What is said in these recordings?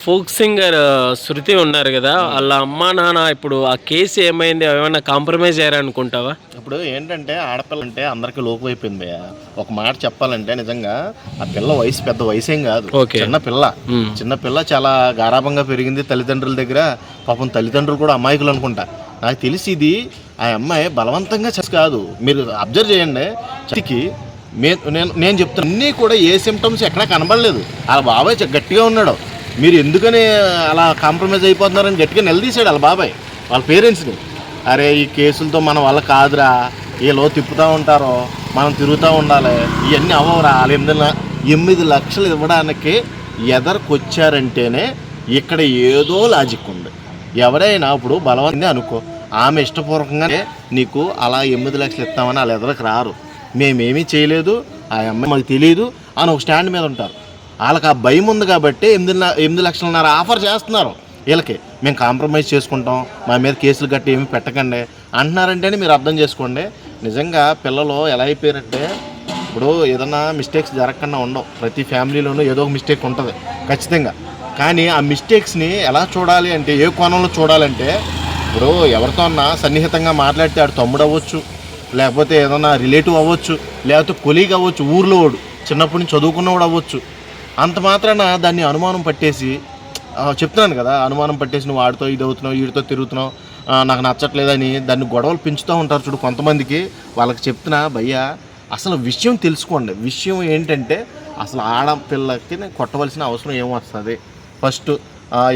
Folk singer ఆ, శృతి ఉన్నారు కదా వాళ్ళ అమ్మా నాన్న ఇప్పుడు ఆ కేసు ఏమైంది ఏమైనా కాంప్రమైజ్ అయ్యారు అనుకుంటావా ఇప్పుడు ఏంటంటే ఆడపిల్ల అంటే అందరికి లోకు అయిపోయింది ఒక మాట చెప్పాలంటే నిజంగా ఆ పిల్ల వయసు పెద్ద వయసు ఏం కాదు. చిన్న పిల్ల. చిన్న పిల్ల చాలా గారాభంగా పెరిగింది తల్లిదండ్రుల దగ్గర. పాపం తల్లిదండ్రులు కూడా అమాయకులు అనుకుంటా. నాకు తెలిసి ఇది ఆ అమ్మాయి బలవంతంగా చేసి కాదు. మీరు అబ్జర్వ్ చేయండి. చతికి నేను నేను చెప్తాను అన్నీ కూడా ఏ సిమ్టమ్స్ ఎక్కడా కనబడలేదు. వాళ్ళ బాబాయ్ గట్టిగా ఉన్నాడు. మీరు ఎందుకని అలా కాంప్రమైజ్ అయిపోతున్నారని గట్టిగా నిలదీశాడు వాళ్ళ బాబాయ్ వాళ్ళ పేరెంట్స్ని. అరే ఈ కేసులతో మన వల్ల కాదురా. ఏలో తిప్పుతూ ఉంటారో మనం తిరుగుతూ ఉండాలి. ఇవన్నీ అవ్వరా వాళ్ళు ఎనిమిది ఎనిమిది లక్షలు ఇవ్వడానికి ఎదరికొచ్చారంటేనే ఇక్కడ ఏదో లాజిక్ ఉంది. ఎవరైనా ఇప్పుడు బలవంతంగా అనుకో ఆమె ఇష్టపూర్వకంగానే నీకు అలా ఎనిమిది లక్షలు ఇస్తామని వాళ్ళ ఎదరికి రారు. మేమేమీ చేయలేదు. ఆ అమ్మాయి మాకు తెలియదు అని ఒక స్టాండ్ మీద ఉంటారు. వాళ్ళకి ఆ భయం ఉంది కాబట్టి ఎనిమిది ఎనిమిది లక్షలన్నర ఆఫర్ చేస్తున్నారు. వీళ్ళకి మేము కాంప్రమైజ్ చేసుకుంటాం మా మీద కేసులు గట్టి ఏమి పెట్టకండి అంటున్నారంటేనే మీరు అర్థం చేసుకోండి. నిజంగా పిల్లలు ఎలా అయిపోయారంటే ఇప్పుడు ఏదైనా మిస్టేక్స్ జరగకుండా ఉండవు. ప్రతి ఫ్యామిలీలోనూ ఏదో ఒక మిస్టేక్ ఉంటుంది ఖచ్చితంగా. కానీ ఆ మిస్టేక్స్ని ఎలా చూడాలి అంటే ఏ కోణంలో చూడాలంటే ఇప్పుడు ఎవరితో అన్నా సన్నిహితంగా మాట్లాడితే ఆడు తమ్ముడు అవ్వచ్చు లేకపోతే ఏదైనా రిలేటివ్ అవ్వచ్చు లేకపోతే కొలీగ్ అవ్వచ్చు ఊర్లో వాడు చిన్నప్పటి నుంచి చదువుకున్నవాడు అవ్వచ్చు అంత మాత్రాన దాన్ని అనుమానం పట్టేసి చెప్తున్నాను కదా అనుమానం పట్టేసి నువ్వు ఆడితో ఇది అవుతున్నావు వీడితో తిరుగుతున్నావు నాకు నచ్చట్లేదని దాన్ని గొడవలు పెంచుతూ ఉంటారు చూడు కొంతమందికి. వాళ్ళకి చెప్తున్నా భయ్యా అసలు విషయం తెలుసుకోండి. విషయం ఏంటంటే అసలు ఆడపిల్లకి కొట్టవలసిన అవసరం ఏమొస్తుంది? ఫస్ట్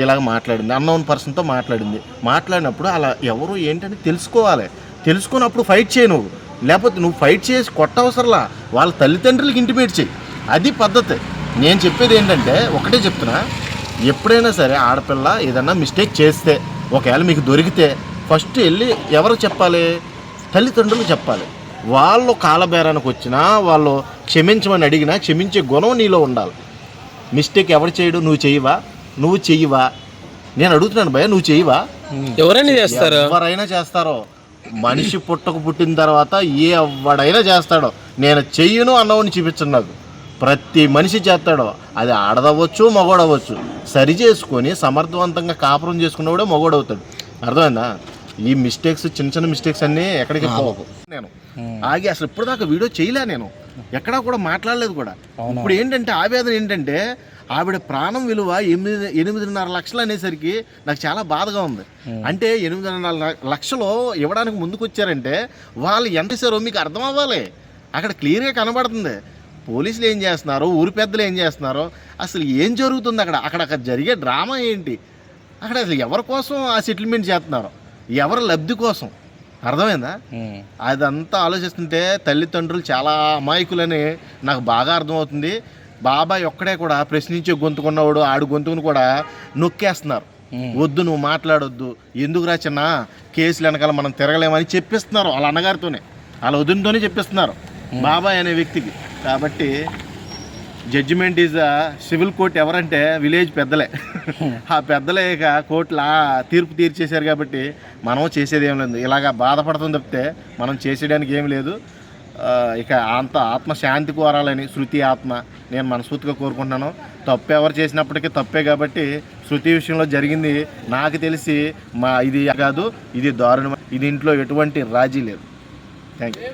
ఇలాగ మాట్లాడింది. అన్నోన్ పర్సన్తో మాట్లాడింది. మాట్లాడినప్పుడు అలా ఎవరు ఏంటని తెలుసుకోవాలి. తెలుసుకున్నప్పుడు ఫైట్ చేయి నువ్వు. లేకపోతే నువ్వు ఫైట్ చేసి కొట్టవసరలా. వాళ్ళ తల్లిదండ్రులకి ఇంటిమేట్ చేయి. అది పద్ధతి. నేను చెప్పేది ఏంటంటే ఒకటే చెప్తున్నా. ఎప్పుడైనా సరే ఆడపిల్ల ఏదన్నా మిస్టేక్ చేస్తే ఒకవేళ మీకు దొరికితే ఫస్ట్ వెళ్ళి ఎవరు చెప్పాలి? తల్లిదండ్రులు చెప్పాలి. వాళ్ళు కాలబేరానికి వచ్చినా వాళ్ళు క్షమించమని అడిగినా క్షమించే గుణం నీలో ఉండాలి. మిస్టేక్ ఎవరు చేయడు? నువ్వు చెయ్యవా నువ్వు చెయ్యవా? నేను అడుగుతున్నాను భయ నువ్వు చెయ్యవా? ఎవరైనా చేస్తారు? ఎవరైనా చేస్తారో. మనిషి పుట్టకు పుట్టిన తర్వాత ఏ ఎవడైనా చేస్తాడో. నేను చెయ్యను అన్నవాడిని చూపించండి నాకు. ప్రతి మనిషి చేస్తాడో. అది ఆడదవ్వచ్చు మగోడవచ్చు సరి చేసుకొని సమర్థవంతంగా కాపురం చేసుకున్నవాడే మగోడవుతాడు. అర్థమైందా? ఈ మిస్టేక్స్ చిన్న చిన్న మిస్టేక్స్ అన్నీ ఎక్కడికి పోవు. నేను ఆగి అసలు ఇప్పుడు దాకా వీడియో చేయలే నేను. ఎక్కడా కూడా మాట్లాడలేదు కూడా. ఇప్పుడు ఏంటంటే ఆవేదన ఏంటంటే ఆవిడ ప్రాణం విలువ ఎనిమిది ఎనిమిదిన్నర లక్షలు అనేసరికి నాకు చాలా బాధగా ఉంది. అంటే ఎనిమిదిన్నర లక్షలు ఇవ్వడానికి ముందుకు వచ్చారంటే వాళ్ళు ఎంత ఇస్తారో మీకు అర్థం అవ్వాలి అక్కడ క్లియర్గా కనబడుతుంది. పోలీసులు ఏం చేస్తున్నారు? ఊరి పెద్దలు ఏం చేస్తున్నారు? అసలు ఏం జరుగుతుంది అక్కడ? అక్కడ అక్కడ జరిగే డ్రామా ఏంటి? అక్కడ అసలు ఎవరి కోసం ఆ సెటిల్మెంట్ చేస్తున్నారు? ఎవరి లబ్ధి కోసం? అర్థమైందా? అదంతా ఆలోచిస్తుంటే తల్లిదండ్రులు చాలా అమాయకులని నాకు బాగా అర్థమవుతుంది. బాబాయ్ ఒక్కడే కూడా ప్రశ్నించే గొంతుకున్నవాడు ఆడు గొంతుకుని కూడా నొక్కేస్తున్నారు. వద్దు నువ్వు మాట్లాడొద్దు. ఎందుకురా చిన్న? కేసులు వెనకాల మనం తిరగలేమని చెప్పిస్తున్నారు వాళ్ళ అన్నగారితోనే. వాళ్ళ వదినతోనే చెప్పిస్తున్నారు. బాబాయ్ అనే వ్యక్తికి. కాబట్టి జడ్జిమెంట్ ఈజ్ సివిల్ కోర్ట్ ఎవరంటే విలేజ్ పెద్దలే. ఆ పెద్దలే ఇక కోర్టుల తీర్పు తీర్చేశారు కాబట్టి మనం చేసేది ఏం లేదు. ఇలాగ బాధపడతాం తప్పితే మనం చేసేయడానికి ఏం లేదు. ఆ, ఇక అంత ఆత్మ శాంతి కోరాలని శృతి ఆత్మ నేను మనస్ఫూర్తిగా కోరుకుంటున్నాను. తప్పు ఎవరు చేసినప్పటికీ తప్పే కాబట్టి శృతి విషయంలో జరిగింది నాకు తెలిసి మా ఇది కాదు ఇది దారుణం. ఇది ఇంట్లో ఎటువంటి రాజీ లేదు. Thank you